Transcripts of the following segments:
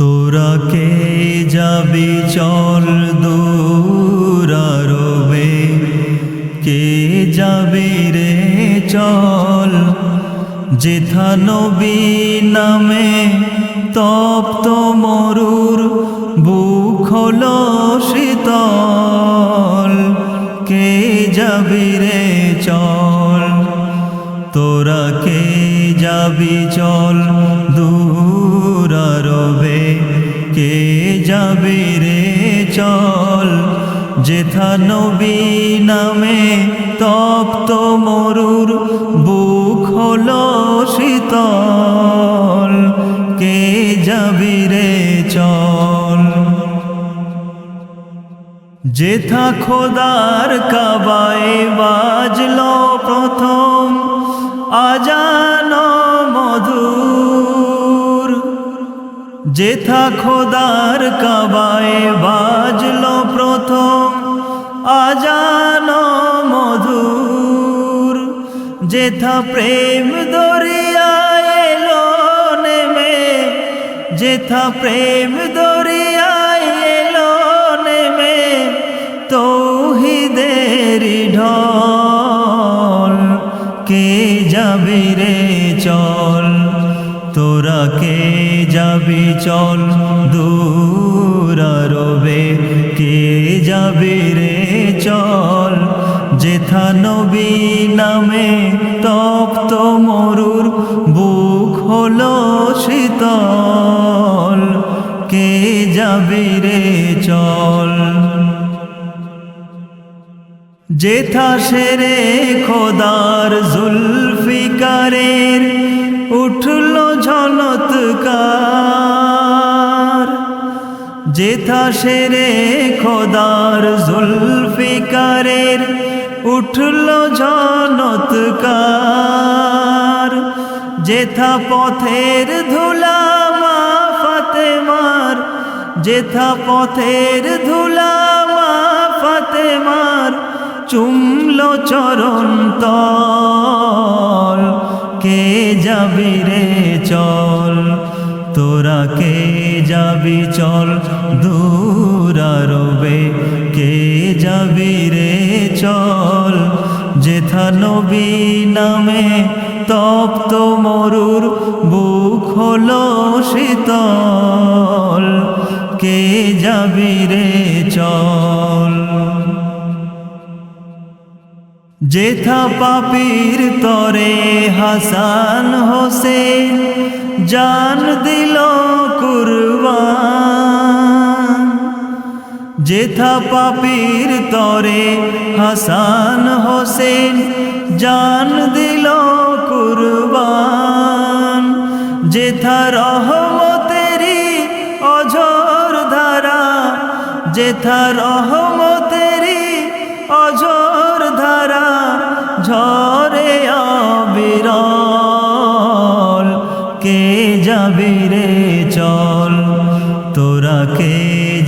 তোরা কে যাবি চল দূরারবে কে যাবি রে চল? যেথা নবী নামে তপ্ত মরুর বুক শীতল। কে যাবি রে চল? তোরা কে যাবি চল দূরারবে যাবি রে চল। যেথা নবী নামে তপ্ত মরুর বুক হলো শীতল। কে যাবি রে চল? যেথা খোদার কাবায় বাজলো যেথা খোদার কাবায় বাজলো প্রথম আজান মধুর। যেথা প্রেম দরিয়া এলো নেমে, যেথা প্রেম দরিয়া এলো নেমে, তৌহিদের ঢল, কে যাবি রে চল? তোরা কে যাবি চল দূরারবে কে যাবি রে চল? যেথা নবী নামে তপ্ত মরুর বুক হলো শীতল। কে যাবি রে চল? যেথা সেরে খোদার জুলফিকারের যেথা সেরে খোদার জুলফিকারের উঠল ঝলৎকার যেথা পথের ধুলা মা ফাতেমার, যেথা পথের ধুলা মা ফাতেমার, চুমল চরণ কে যাবি রে চল? তোরা কে যাবি চল? দূরারবে কে যাবি রে চল? যেথা নবী নামে তপ্ত মরুর বুক হলো শীতল। কে যাবি রে চল? যেথা পাপির তরে হাসান হোসেন জান দিল কুরবান। যেথা পাপির তরে হাসান হোসেন জান দিল কুরবান। যেথা রহমতেরি অঝর ধারা, যেথা রহমতেরি অঝর ধারা, ঝরে অবিরল। কে যাবি রে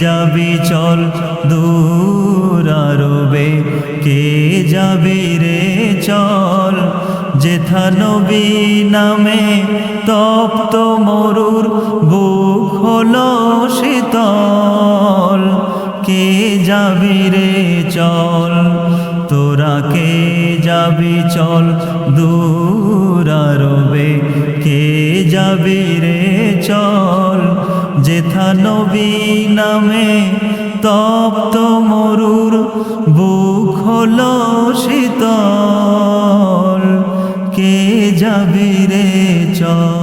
যাবি চল দূরারবে কে যাবি রে চল? যেথা নবী নামে তপ্ত মরুর বুক হলো শীতল। কে যাবি রে চল? তোরা কে যাবি চল দূরারবে কে যাবি রে চল? যেথা নবী নামে তপ্ত মরুর বুক হলো শীতল। কে যাবি রে চল?